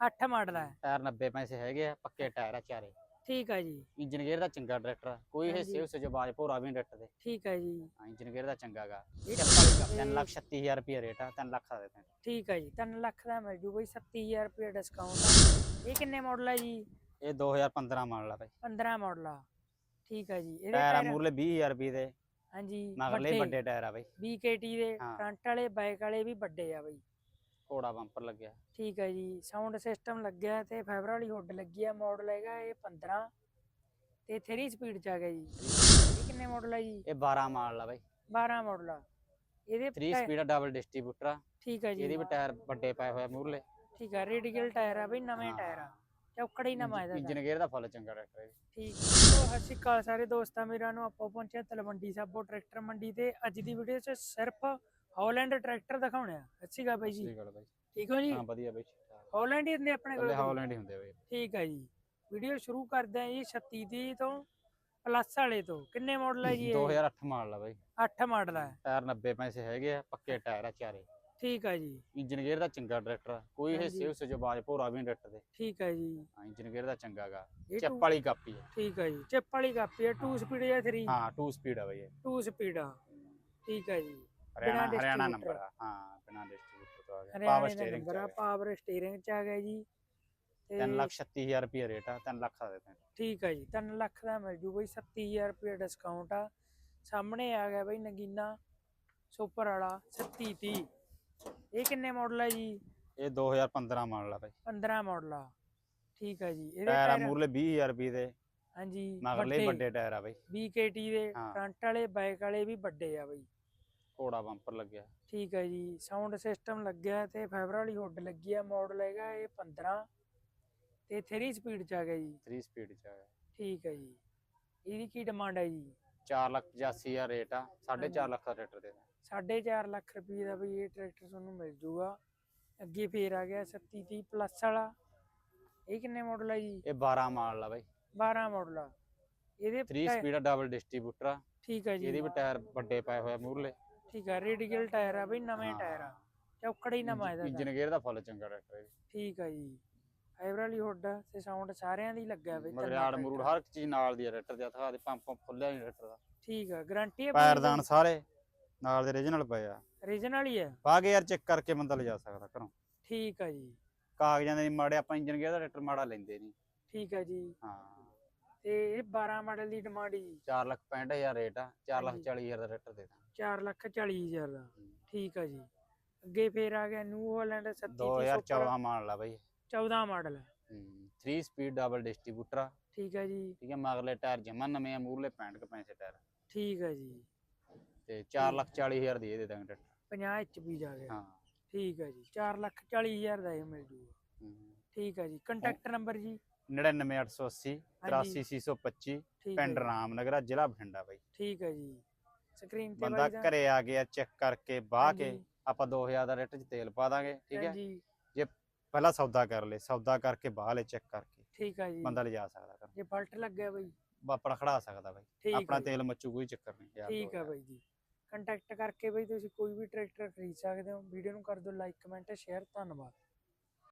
8 model ਹੈ tyre 90 ਪੈਸੇ ਹੈਗੇ ਆ ਪੱਕੇ ਟਾਇਰ ਆ ਚਾਰੇ। ਠੀਕ ਹੈ ਜੀ। ਇੰਜਨ ਗੇਅਰ ਦਾ ਚੰਗਾ ਟਰੈਕਟਰ ਆ। ਕੋਈ। ਹਿੱਸੇ ਉਸ ਬਾਜ ਭੋਰਾ ਵੀ ਟਰੈਕਟਰ ਦੇ ਠੀਕ ਹੈ ਜੀ। ਹਾਂ ਇੰਜਨ ਗੇਅਰ ਦਾ ਚੰਗਾਗਾ ਇਹ 3 ਲੱਖ 36000 ਰੁਪਏ ਰੇਟ ਆ 3 ਲੱਖ ਦਾ ਦੇ ਦਿੰਦੇ ਠੀਕ ਹੈ ਜੀ 3 ਲੱਖ ਦਾ ਮਿਲ ਜੂ ਬਈ 37000 ਰੁਪਏ ਡਿਸਕਾਊਂਟ ਇਹ ਕਿੰਨੇ ਮਾਡਲ ਹੈ ਜੀ? ਇਹ 2015 ਮਾਡਲ ਆ ਬਾਈ। 15 ਮਾਡਲ ਆ। ਠੀਕ ਹੈ ਜੀ ਇਹਦੇ ਟਾਇਰ ਮੂਰਲੇ 20000 ਰੁਪਏ ਦੇ। ਹਾਂਜੀ ਮਗਰਲੇ ਵੱਡੇ ਟਾਇਰ ਆ ਬਾਈ। BKT ਦੇ। ਫਰੰਟ ਵਾਲੇ ਬਾਈਕ ਵਾਲੇ ਵੀ ਵੱਡੇ ਆ ਬਈ। ਘੋੜਾ ਬੰਪਰ ਲੱਗਿਆ। ਠੀਕ ਹੈ ਜੀ ਸਾਊਂਡ ਸਿਸਟਮ ਲੱਗਿਆ ਤੇ ਫਾਈਬਰ ਵਾਲੀ ਹੁੱਡ ਲੱਗੀ ਆ ਮਾਡਲ ਹੈਗਾ ਇਹ 15 ਤੇ 3 ਸਪੀਡ ਚ ਆ ਗਿਆ ਜੀ। ਇਹ ਕਿੰਨੇ ਮਾਡਲ ਹੈ ਜੀ? ਇਹ 12 ਮਾਡਲ ਆ ਬਾਈ। 12 ਮਾਡਲ ਆ। ਇਹਦੇ 3 ਟਾਇਰ- ਸਪੀਡ ਡਬਲ ਡਿਸਟ੍ਰੀਬਿਊਟਰ ਆ। ਠੀਕ ਹੈ ਜੀ। ਇਹਦੇ ਵੀ ਟਾਇਰ ਵੱਡੇ ਪਏ ਹੋਏ ਮੂਰਲੇ ਠੀਕ ਹੈ ਰੇਡੀਕਲ ਟਾਇਰ ਆ ਬਈ ਨਵੇਂ। ਟਾਇਰ ਆ। ਚੌਕੜਾ ਹੀ ਨਵਾਂ ਇਹਦਾ ਇੰਜਨ। ਗੇਅਰ ਦਾ ਫੁੱਲ ਚੰਗਾ ਟਰੈਕਟਰ ਹੈ ਠੀਕ ਸੋ ਸ਼੍ਰੀ ਅਕਾਲ ਸਾਰੇ ਦੋਸਤਾਂ ਮੇਰਾ ਨੂੰ। ਆਪਾਂ ਪਹੁੰਚੇ ਤਲਵੰਡੀ ਸਾਬੋ ਟਰੈਕਟਰ ਮੰਡੀ ਤੇ। ਅੱਜ ਦੀ ਵੀਡੀਓ 'ਚ ਸਿਰਫ ਹਾਲੈਂਡ ਟਰੈਕਟਰ ਦਿਖਾਉਣੇ ਆ। ਸ਼੍ਰੀ ਅਕਾਲ ਬਾਈ ਜੀ। ਗੱਲ ਬਾਈ ਠੀਕ ਹੋ ਜੀ? ਹਾਂ ਵਧੀਆ ਬਾਈ ਹਾਲੈਂਡ ਹੀ ਹੁੰਦੇ ਆਪਣੇ ਕੋਲ? ਹਾਲੈਂਡ ਹੀ ਹੁੰਦੇ ਬਾਈ। ਠੀਕ ਹੈ ਜੀ। ਵੀਡੀਓ ਸ਼ੁਰੂ ਕਰਦੇ ਆ ਜੀ 36 ਦੀ ਤੋਂ ਪਲੱਸ ਵਾਲੇ ਤੋਂ। ਕਿੰਨੇ ਮਾਡਲ ਹੈ ਜੀ ਇਹ? 2008 ਮਾਡਲ ਆ ਬਾਈ। 8 ਮਾਡਲ ਹੈ ਟਾਇਰ 90 ਪੈਸੇ ਹੈਗੇ ਆ ਪੱਕੇ ਟਾਇਰ ਆ ਚਾਰੇ। ਠੀਕ ਹੈ ਜੀ। ਇੰਜਨ ਗੇਅਰ ਦਾ ਚੰਗਾ ਟਰੈਕਟਰ ਕੋਈ। ਹਿੱਸੇ ਉਸ ਚ ਬਾਜ ਭੋਰਾ ਵੀ ਟਰੈਕਟਰ ਦੇ ਠੀਕ ਹੈ ਜੀ। ਹਾਂ ਇੰਜਨ ਗੇਅਰ ਦਾ ਚੰਗਾਗਾ ਚੱਪ ਵਾਲੀ ਕਾਪੀ ਆ। ਠੀਕ ਹੈ ਜੀ। ਚਿੱਪ ਵਾਲੀ ਕਾਪੀ ਹੈ। 2 ਸਪੀਡ ਜਾਂ 3 ਹਾਂ 2 ਸਪੀਡ ਆ ਬਾਈ ਇਹ। 2 ਸਪੀਡ ਆ। ਠੀਕ ਹੈ ਜੀ। ਹਰਿਆਣਾ ਹਰਿਆਣਾ distributor। ਨੰਬਰ ਆ। ਹਾਂ ਬਿਨਾ ਡਿਸਟ੍ਰੀਬਿਊਟਰ ਤੋਂ ਆ ਗਿਆ। ਹਰਿਆਣੇ ਪਾਵਰ ਦਾ ਸਟੀਅਰਿੰਗ ਨੰਬਰ ਆ ਪਾਵਰ ਸਟੀਅਰਿੰਗ ਚ ਆ ਗਿਆ ਜੀ। ਤੇ 3 ਲੱਖ 36000 ਰੁਪਏ ਰੇਟ ਆ 3 ਲੱਖ ਦਾ ਦੇ ਦਿੰਦੇ ਠੀਕ ਹੈ ਜੀ 3 ਲੱਖ ਦਾ ਮਿਲ ਜੂ ਬਈ 37000 ਰੁਪਏ ਡਿਸਕਾਊਂਟ ਆ। ਸਾਹਮਣੇ ਆ ਗਿਆ ਬਈ ਨਗੀਨਾ ਸੁਪਰ ਵਾਲਾ 3730 ਇਹ ਕਿੰਨੇ ਮਾਡਲ ਹੈ ਜੀ? ਇਹ 2015 ਮਾਡਲ ਆ ਬਾਈ। 15 ਮਾਡਲ ਆ। ਠੀਕ ਹੈ ਜੀ ਇਹਦੇ ਟਾਇਰ ਆ ਟਾਇਰ ਮੂਰਲੇ 20000 ਰੁਪਏ ਦੇ। ਹਾਂਜੀ ਮਗਰਲੇ ਵੱਡੇ। ਟਾਇਰ ਆ ਬਾਈ। BKT ਦੇ ਹਾਂ। ਫਰੰਟ ਵਾਲੇ ਬਾਈਕ ਵਾਲੇ ਵੀ ਵੱਡੇ ਆ ਬਈ। ਘੋੜਾ ਬੰਪਰ ਲੱਗਿਆ। ਠੀਕ ਹੈ ਜੀ ਸਾਊਂਡ ਸਿਸਟਮ ਲੱਗਿਆ ਤੇ ਫਾਈਬਰ ਵਾਲੀ ਹੁੱਡ ਲੱਗੀ ਆ ਮਾਡਲ ਹੈਗਾ ਇਹ 15 ਤੇ 3 ਸਪੀਡ ਚ ਆ ਗਿਆ ਜੀ। 3 ਸਪੀਡ ਚ ਆ ਗਿਆ। ਠੀਕ ਹੈ ਜੀ ਇਹਦੀ ਕੀ ਡਿਮਾਂਡ ਹੈ ਜੀ? 4 ਲੱਖ 85000 ਰੇਟ ਆ 4.5 ਲੱਖ ਦਾ ਟਰੈਕਟਰ ਦੇ ਦਿੰਦੇ। 4.5 ਲੱਖ ਰੁਪਏ ਦਾ ਬਈ ਇਹ ਟਰੈਕਟਰ ਤੁਹਾਨੂੰ ਮਿਲ ਜੂਗਾ। ਅੱਗੇ ਫੇਰ ਆ ਗਿਆ 3730 ਪਲੱਸ ਵਾਲਾ। ਇਹ ਕਿੰਨੇ ਮਾਡਲ ਹੈ ਜੀ? ਇਹ 12 ਮਾਡਲ ਆ ਬਾਈ। 12 ਮਾਡਲ ਆ। ਇਹਦੇ 3 ਟਾਇਰ- ਸਪੀਡ ਆ ਡਬਲ ਡਿਸਟ੍ਰੀਬਿਊਟਰ ਆ। ਠੀਕ ਹੈ ਜੀ। ਇਹਦੇ ਵੀ ਟਾਇਰ ਵੱਡੇ ਪਏ ਹੋਏ ਆ ਮੂਰਲੇ ਠੀਕ ਹੈ ਰੇਡੀਕਲ ਟਾਇਰ ਆ ਬਈ ਨਵੇਂ ਟਾਇਰ ਆ। ਚੌਕੜਾ ਹੀ ਨਵਾਂ ਇਹਦਾ। ਇੰਜਨ ਗੇਅਰ ਦਾ ਫੁੱਲ ਚੰਗਾ ਟਰੈਕਟਰ ਹੈ ਠੀਕ ਹੈ ਜੀ। ਫਾਈਬਰ ਵਾਲੀ ਹੁੱਡ ਤੇ ਸਾਊਂਡ ਸਾਰਿਆਂ ਦੀ ਲੱਗਾ ਬਈ ਤਿੰਨਾਂ ਮਗਰਿਆੜ ਮਰੂੜ। ਹਰ ਇੱਕ ਚੀਜ਼ ਨਾਲ ਦੀ ਆ ਟਰੈਕਟਰ ਦੇ ਹੱਥਾਂ ਦੇ ਪੰਪ ਪੰਪ ਖੁੱਲਿਆ ਨਹੀਂ ਟਰੈਕਟਰ ਦਾ। ਠੀਕ ਹੈ ਗਾਰੰਟੀ ਹੈ ਪੈਰਦਾਨ ਸਾਰੇ ਨਾਲ ਦੇ ਰੀਜਨਲ ਪਏ ਆ। ਰੀਜਨਲ ਹੀ ਹੈ ਪਾ ਕੇ ਯਾਰ ਚੈੱਕ ਕਰਕੇ ਬੰਦਾ ਲਿਜਾ ਸਕਦਾ ਘਰੋਂ। ਠੀਕ ਹੈ ਜੀ। ਕਾਗਜ਼ਾਂ ਦੇ ਨਹੀਂ ਮਾੜੇ ਆਪਾਂ ਇੰਜਨ ਗੇਅਰ ਦਾ ਟਰੈਕਟਰ ਮਾੜਾ ਲੈਂਦੇ ਨਹੀਂ ਠੀਕ ਹੈ ਜੀ। ਹਾਂ। ਤੇ ਇਹ 12 ਮਾਡਲ ਦੀ ਡਿਮਾਂਡ ਜੀ 4 ਲੱਖ 65000 ਰੇਟ ਆ 4 ਲੱਖ ਹਾਂਜੀ। 40000 ਦਾ ਟਰੈਕਟਰ ਦੇ ਦਾਂ 4 ਲੱਖ 40 ਹਜ਼ਾਰ ਦਾ। ਠੀਕ ਹੈ ਜੀ। ਅੱਗੇ ਫੇਰ ਆ ਗਿਆ ਨਿਊ ਹਾਲੈਂਡ 37 2014 ਮਾਡਲ ਆ ਬਾਈ। 14 ਮਾਡਲ। ਹੈ 3 ਸਪੀਡ ਡਬਲ ਡਿਸਟ੍ਰੀਬਿਊਟਰ ਆ। ਠੀਕ ਹੈ ਜੀ। ਠੀਕ ਹੈ ਮਗਰਲੇ ਟਾਇਰ ਜਮਾ ਨਵੇਂ ਆ ਮੂਰਲੇ 65 ਕ ਪੈਸੇ ਟਾਇਰ। ਠੀਕ ਹੈ ਜੀ। ਤੇ 4 ਲੱਖ 40000 ਦੀ ਇਹ ਦੇ ਦਾਂਗੇ ਟਰੈਕਟਰ 50 HP ਜਾ ਗਿਆ। ਹਾਂ। ਠੀਕ ਹੈ ਜੀ। 4 ਲੱਖ 40 ਹਜ਼ਾਰ ਦਾ ਇਹ ਮਿਲ ਜੂਗਾ। ਹੂੰ। ਠੀਕ ਹੈ ਜੀ ਕੰਟੈਕਟ ਨੰਬਰ ਜੀ? 99880 ਹਾਂਜੀ। 83625 ਠੀਕ ਹੈ ਪਿੰਡ ਜੀ, ਰਾਮਨਗਰਾ ਜ਼ਿਲ੍ਹਾ ਬਠਿੰਡਾ ਬਾਈ। ਠੀਕ ਹੈ ਜੀ। ਸਕਰੀਨ ਤੇ ਬੰਦਾ ਘਰੇ ਆ ਗਿਆ ਚੈੱਕ ਕਰਕੇ ਬਾਹ ਕੇ ਆਪਾਂ 2000 ਦਾ ਰੇਟ ਚ ਤੇਲ ਪਾ ਦਾਂਗੇ ਠੀਕ ਹੈ ਹਾਂਜੀ। ਪਹਿਲਾਂ ਸੌਦਾ ਕਰ ਲੈ ਸੌਦਾ ਕਰਕੇ ਬਾਹ ਲੈ ਚੈੱਕ ਕਰਕੇ। ਠੀਕ ਹੈ ਜੀ। ਬੰਦਾ ਲਿਜਾ ਸਕਦਾ ਕਰ ਜੇ ਫਲਟ ਲੱਗਿਆ ਬਾਈ। ਆਪਣਾ ਖੜਾ ਸਕਦਾ ਬਾਈ। ਆਪਣਾ ਜੀ, ਤੇਲ ਮੱਚੂ ਕੋਈ ਚੱਕਰ ਨਹੀਂ ਠੀਕ ਹੈ ਬਾਈ ਜੀ। ਕੰਟੈਕਟ ਕਰਕੇ ਬਾਈ ਤੁਸੀਂ ਕੋਈ ਵੀ ਟਰੈਕਟਰ ਖਰੀਦ ਸਕਦੇ ਹੋ ਵੀਡੀਓ ਨੂੰ ਕਰ ਦਿਓ ਲਾਈਕ ਕਮੈਂਟ ਸ਼ੇਅਰ ਧੰਨਵਾਦ।